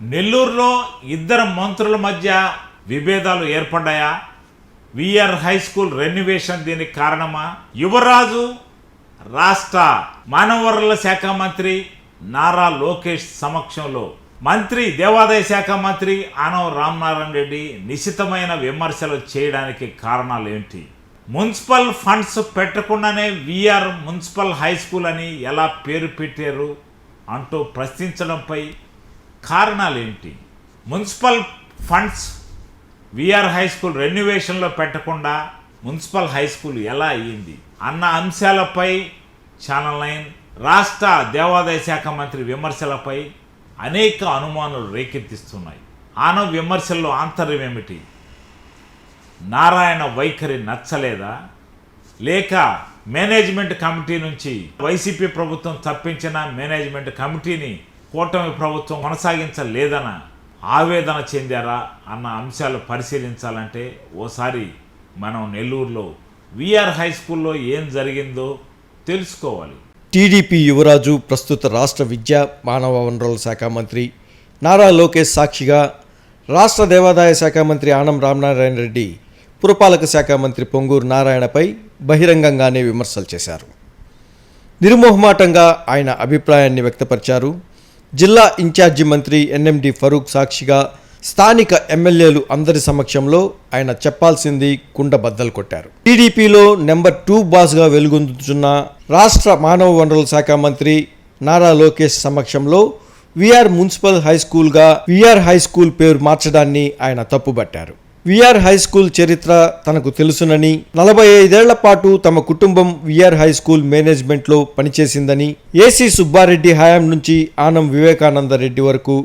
నెల్లూరులో ఇద్దరు మంత్రుల మధ్య విభేదాలు ఏర్పడ్డాయా? విఆర్ హై స్కూల్ రెన్యువేషన్ దీనికి కారణమా? యువరాజు రాష్ట్ర మానవ వనరుల శాఖ మంత్రి నారా లోకేష్ సమక్షంలో మంత్రి దేవాదాయ శాఖ మంత్రి ఆనవ రామనారాయణ రెడ్డి నిశితమైన విమర్శలు చేయడానికి కారణాలు ఏంటి మున్సిపల్ ఫండ్స్ పెట్టకుండానే విఆర్ మున్సిపల్ హై స్కూల్ అని ఎలా పేరు పెట్టారు అంటూ ప్రశ్నించడంపై కారణాలు ఏంటి municipal funds VR high school రెన్యువేషన్లో పెట్టకుండా మున్సిపల్ హై స్కూల్ ఎలా అయ్యింది? అన్న అంశాలపై ఛానల్ నైన్ రాష్ట్ర దేవాదాయ శాఖ మంత్రి విమర్శలపై అనేక అనుమానాలు రేకెత్తిస్తున్నాయి. ఆన విమర్శల్లో ఆంతర్యం ఏమిటి? నారాయణ వైఖరి నచ్చలేదా? లేక మేనేజ్మెంట్ కమిటీ నుంచి వైసీపీ ప్రభుత్వం తప్పించిన మేనేజ్మెంట్ కమిటీని కూటమి ప్రభుత్వం కొనసాగించలేదన ఆవేదన చెందారా అన్న అంశాలు పరిశీలించాలంటే ఓసారి మనం నెల్లూరులో విఆర్ హై స్కూల్లో ఏం జరిగిందో తెలుసుకోవాలి. టీడీపీ యువరాజు ప్రస్తుత రాష్ట్ర విద్యా మానవ వనరుల శాఖ మంత్రి నారా లోకేష్ సాక్షిగా రాష్ట్ర దేవాదాయ శాఖ మంత్రి ఆనం రామనారాయణ రెడ్డి పురపాలక శాఖ మంత్రి పొంగూరు నారాయణపై బహిరంగంగానే విమర్శలు చేశారు. నిర్మోహమాటంగా ఆయన అభిప్రాయాన్ని వ్యక్తపరిచారు. జిల్లా ఇన్ఛార్జి మంత్రి ఎన్ఎండి ఫరూక్ సాక్షిగా స్థానిక ఎమ్మెల్యేలు అందరి సమక్షంలో ఆయన చెప్పాల్సింది కుండ బద్దలు కొట్టారు. టీడీపీలో నెంబర్ టూ బాస్గా వెలుగొందుతున్న రాష్ట్ర మానవ వనరుల శాఖ మంత్రి నారా లోకేష్ సమక్షంలో విఆర్ మున్సిపల్ హై స్కూల్గా విఆర్ హై స్కూల్ పేరు మార్చడాన్ని ఆయన తప్పుబట్టారు. విఆర్ హై స్కూల్ చరిత్ర తనకు తెలుసునని నలభై ఐదేళ్ళ పాటు తమ కుటుంబం విఆర్ హై స్కూల్ మేనేజ్మెంట్లో పనిచేసిందని ఏసీ సుబ్బారెడ్డి హయాం నుంచి ఆనం వివేకానంద రెడ్డి వరకు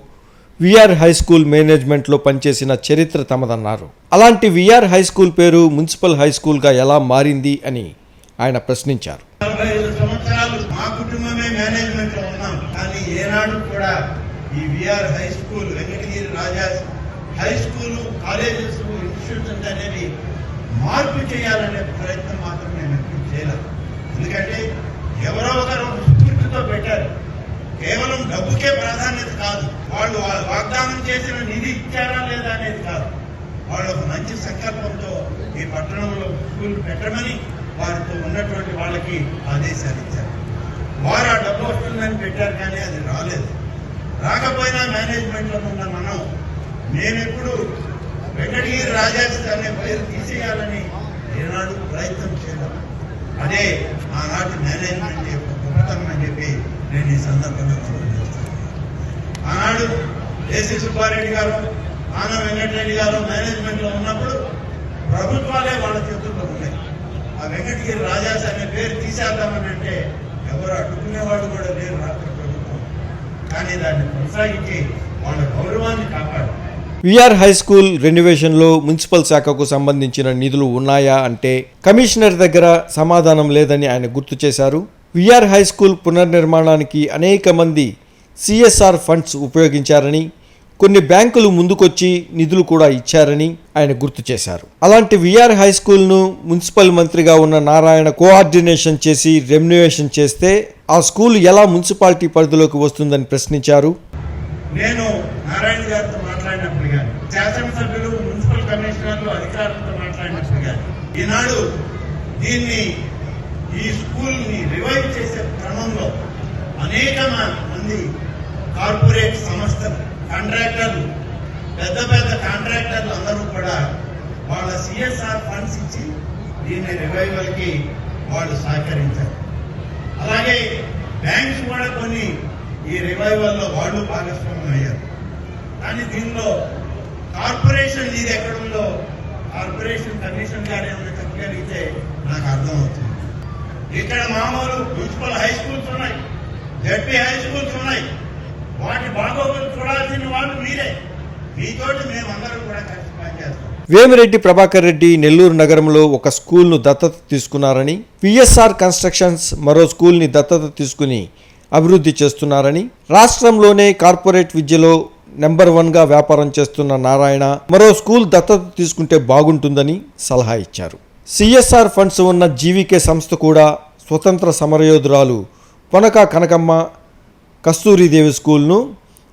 విఆర్ హై స్కూల్ మేనేజ్మెంట్లో పనిచేసిన చరిత్ర తమదన్నారు. అలాంటి విఆర్ హై స్కూల్ పేరు మున్సిపల్ హై స్కూల్గా ఎలా మారింది అని ఆయన ప్రశ్నించారు. మా కుటుంబమే ఉన్నాం. కానీ ఏనాడు కూడా ఈ VR high school Venkatagiri Raja high school colleges institutions అనేవి మార్పు చేయాలనే ప్రయత్నం మాత్రం మేము చేయలేదు. ఎందుకంటే ఎవరో ఒకరు స్ఫూర్తితో పెట్టారు. కేవలం డబ్బుకే ప్రాధాన్యత కాదు. వాళ్ళు వాగ్దానం చేసిన నిధి ఇచ్చారా లేదా అనేది కాదు. వాళ్ళు ఒక మంచి సంకల్పంతో ఈ పట్టణంలో స్కూల్ పెట్టమని వారితో ఉన్నటువంటి వాళ్ళకి ఆదేశాలు ఇచ్చారు. వారు ఆ డబ్బు వస్తుందని పెట్టారు కానీ అది రాలేదు. రాకపోయినా మేనేజ్మెంట్లో ఉన్న మనం మేమెప్పుడు వెంకటగిరి రాజాస్ అనే పేరు తీసేయాలని ఏనాడు ప్రయత్నం చేయడం అదే ఆనాటి మేనేజ్మెంట్ యొక్క గొప్పతనం అని చెప్పి నేను ఈ సందర్భంగా ఆనాడు ఏసీ సుబ్బారెడ్డి గారు ఆన వెంకటరెడ్డి గారు మేనేజ్మెంట్లో ఉన్నప్పుడు ప్రభుత్వాలే వాళ్ళ చేతుల్లో ఉన్నాయి. ఆ వెంకటగిరి రాజాస్ అనే పేరు తీసేద్దామని అంటే ఎవరు అడ్డుకునేవాళ్ళు కూడా లేరు రాత్రి ప్రభుత్వం. కానీ దాన్ని కొనసాగించి వాళ్ళ గౌరవాన్ని కాపాడాలి. విఆర్ హై స్కూల్ రెన్యువేషన్లో మున్సిపల్ శాఖకు సంబంధించిన నిధులు ఉన్నాయా అంటే కమిషనర్ దగ్గర సమాధానం లేదని ఆయన గుర్తు చేశారు. విఆర్ హై స్కూల్ పునర్నిర్మాణానికి అనేక మంది సిఎస్ఆర్ ఫండ్స్ ఉపయోగించారని కొన్ని బ్యాంకులు ముందుకొచ్చి నిధులు కూడా ఇచ్చారని ఆయన గుర్తు చేశారు. అలాంటి విఆర్ హై స్కూల్ను మున్సిపల్ మంత్రిగా ఉన్న నారాయణ కోఆర్డినేషన్ చేసి రెమ్యునేషన్ చేస్తే ఆ స్కూల్ ఎలా మున్సిపాలిటీ పరిధిలోకి వస్తుందని ప్రశ్నించారు. నేను నారాయణ గారితో మాట్లాడినప్పుడు కానీ శాసనసభ్యులు మున్సిపల్ కమిషనర్లు అధికారులతో మాట్లాడినప్పుడు కానీ ఈనాడు దీన్ని ఈ స్కూల్ని రివైవ్ చేసే క్రమంలో అనేక మంది కార్పొరేట్ సంస్థలు కాంట్రాక్టర్లు పెద్ద పెద్ద కాంట్రాక్టర్లు అందరూ కూడా వాళ్ళ సిఎస్ఆర్ ఫండ్స్ ఇచ్చి దీన్ని రివైవల్కి వాళ్ళు సహకరించారు. అలాగే బ్యాంక్స్ కూడా కొన్ని ఈ రివైవల్లో వాళ్ళు భాగస్వామ్యం అయ్యారు. కానీ దీనిలో కార్పొరేషన్ ఇది ఎక్కడుందో కార్పొరేషన్ కమిషన్ గారు ఏమైనా చెప్పగలిగితే నాకు అర్థం అవుతుంది ఇక్కడ మామూలు మున్సిపల్ హై స్కూల్స్ ఉన్నాయి జడ్పీ హై స్కూల్స్ ఉన్నాయి. వాటి బాగోగులు చూడాల్సిన వాళ్ళు మీరే. మీతోటి మేమందరం కూడా కలిసి పనిచేస్తాం. వేమిరెడ్డి ప్రభాకర్ రెడ్డి నెల్లూరు నగరంలో ఒక స్కూల్ను దత్తత తీసుకున్నారని పిఎస్ఆర్ కన్స్ట్రక్షన్స్ మరో స్కూల్ని దత్తత తీసుకుని అభివృద్ధి చేస్తున్నారని రాష్ట్రంలోనే కార్పొరేట్ విద్యలో నెంబర్ వన్గా వ్యాపారం చేస్తున్న నారాయణ మరో స్కూల్ దత్తత తీసుకుంటే బాగుంటుందని సలహా ఇచ్చారు. సిఎస్ఆర్ ఫండ్స్ ఉన్న జీవికే సంస్థ కూడా స్వతంత్ర సమరయోధురాలు పొనక కనకమ్మ కస్తూరిదేవి స్కూల్ను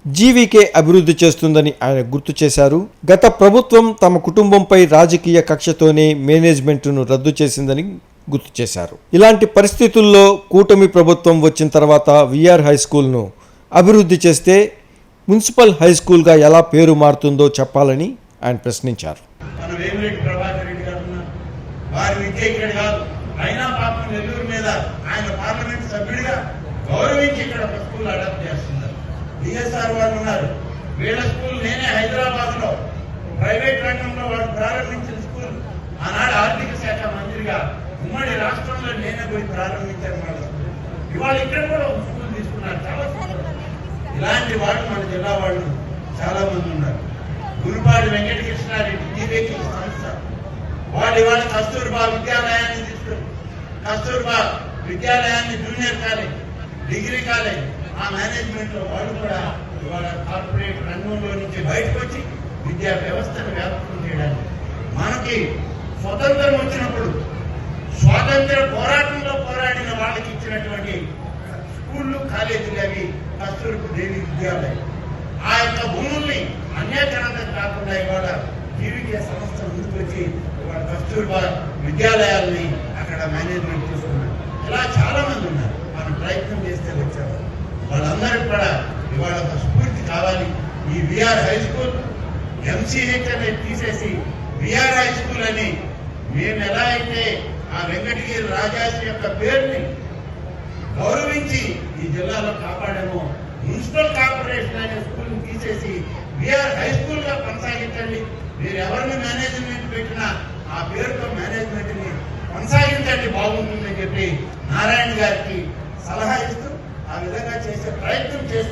జీవీకే అభివృద్ధి చేస్తుందని ఆయన గుర్తు చేశారు. గత ప్రభుత్వం తమ కుటుంబంపై రాజకీయ కక్షతోనే మేనేజ్మెంట్ను రద్దు చేసిందని గుర్తు చేశారు. ఇలాంటి పరిస్థితుల్లో కూటమి ప్రభుత్వం వచ్చిన తర్వాత విఆర్ హై స్కూల్ను అభివృద్ధి చేస్తే మున్సిపల్ హై స్కూల్గా ఎలా పేరు మారుతుందో చెప్పాలని ఆయన ప్రశ్నించారు. వారి విద్య ఇక్కడ కాదు అయినా పాపం నెల్లూరు మీద ఆయన పార్లమెంట్ సభ్యుడిగా గౌరవించి ఇక్కడ ఒక స్కూల్ అడాప్ట్ చేస్తున్నారు. డిఎస్ఆర్ వాళ్ళు ఉన్నారు. వీళ్ళ స్కూల్ నేనే హైదరాబాద్లో ప్రైవేట్ రంగంలో వాళ్ళు ప్రారంభించిన స్కూల్. ఆనాడు ఆర్థిక శాఖ మంత్రిగా ఉమ్మడి రాష్ట్రంలో నేనే పోయి ప్రారంభించాను వాళ్ళు ఇవాళ ఇక్కడ కూడా స్కూల్ తీసుకున్నారు. చాలా ఇలాంటి వాళ్ళు మన జిల్లా వాళ్ళు చాలా మంది ఉన్నారు. గురుపాటి వెంకటకృష్ణారెడ్డి జీవేకి సంస్థ. వాళ్ళు ఇవాళ కస్తూర్బా విద్యాలయాన్ని తీసుకున్నారు కస్తూర్బా విద్యాలయాన్ని జూనియర్ కాలేజ్ డిగ్రీ కాలేజ్ ఆ మేనేజ్మెంట్లో వాళ్ళు కూడా ఇవాళ కార్పొరేట్ రంగంలో నుంచి బయటకు వచ్చి విద్యా వ్యవస్థను వ్యాప్తం చేయడానికి మనకి స్వతంత్రం స్వాతంత్ర పోరాటంలో పోరాడిన వాళ్ళకి ఇచ్చినటువంటి స్కూళ్ళు కాలేజీలు అవి కస్తూర్పు దేవి విద్యాలయం. ఆ యొక్క భూముల్ని అన్యాకరణం కాకుండా ఇవాళ జీవిక సంస్థ ముందుకొచ్చి ఇవాళ కస్తూర్బా విద్యాలయాల్ని అక్కడ మేనేజ్మెంట్ చేసుకున్నారు ఇలా చాలా మంది ఉన్నారు. మనం ప్రయత్నం చేస్తే వచ్చారు వాళ్ళందరికీ కూడా ఇవాళ ఒక స్ఫూర్తి కావాలి. ఈ విఆర్ హై స్కూల్ ఎంసీహెచ్ అనేది తీసేసి విఆర్ హై స్కూల్ అని మేము ఎలా అయితే ఆ వెంకటగిరి రాజాజీ యొక్క పేరుని గౌరవించి ఈ జిల్లాలో కాపాడాము. మున్సిపల్ కార్పొరేషన్ అనే స్కూల్ తీసేసి విఆర్ హై స్కూల్గా కొనసాగించండి. మీరు ఎవరిని మేనేజ్మెంట్ పెట్టినా ఆ పేరుతో మేనేజ్మెంట్ని కొనసాగించండి బాగుంటుందని చెప్పి నారాయణ గారికి సలహా ఇస్తూ ఆ విధంగా చేసే ప్రయత్నం చేస్తే